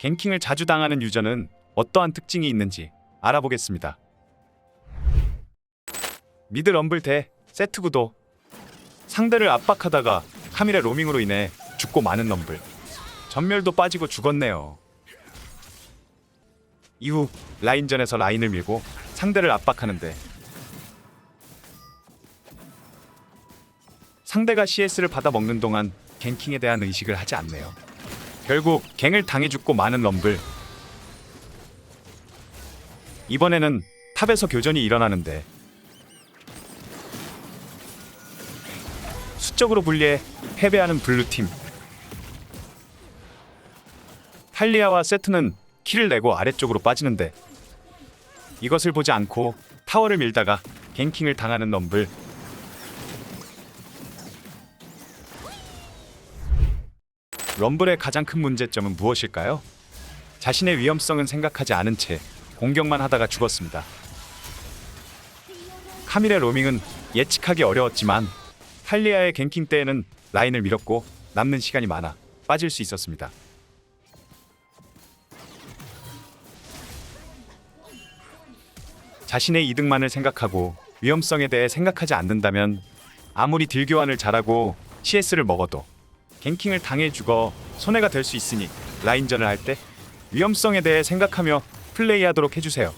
갱킹을 자주 당하는 유저는 어떠한 특징이 있는지 알아보겠습니다. 미드 럼블 대 세트 구도 상대를 압박하다가 카밀의 로밍으로 인해 죽고 마는 럼블 전멸도 빠지고 죽었네요. 이후 라인전에서 라인을 밀고 상대를 압박하는데 상대가 CS를 받아 먹는 동안 갱킹에 대한 의식을 하지 않네요. 결국 갱을 당해 죽고 마는 럼블. 이번에는 탑에서 교전이 일어나는데 수적으로 불리해 패배하는 블루팀. 탈리아와 세트는 킬을 내고 아래쪽으로 빠지는데 이것을 보지 않고 타워를 밀다가 갱킹을 당하는 럼블. 럼블의 가장 큰 문제점은 무엇일까요? 자신의 위험성은 생각하지 않은 채 공격만 하다가 죽었습니다. 카밀의 로밍은 예측하기 어려웠지만 탈리아의 갱킹 때에는 라인을 밀었고 남는 시간이 많아 빠질 수 있었습니다. 자신의 이득만을 생각하고 위험성에 대해 생각하지 않는다면 아무리 딜 교환을 잘하고 CS를 먹어도 갱킹을 당해 죽어 손해가 될 수 있으니 라인전을 할 때 위험성에 대해 생각하며 플레이하도록 해주세요.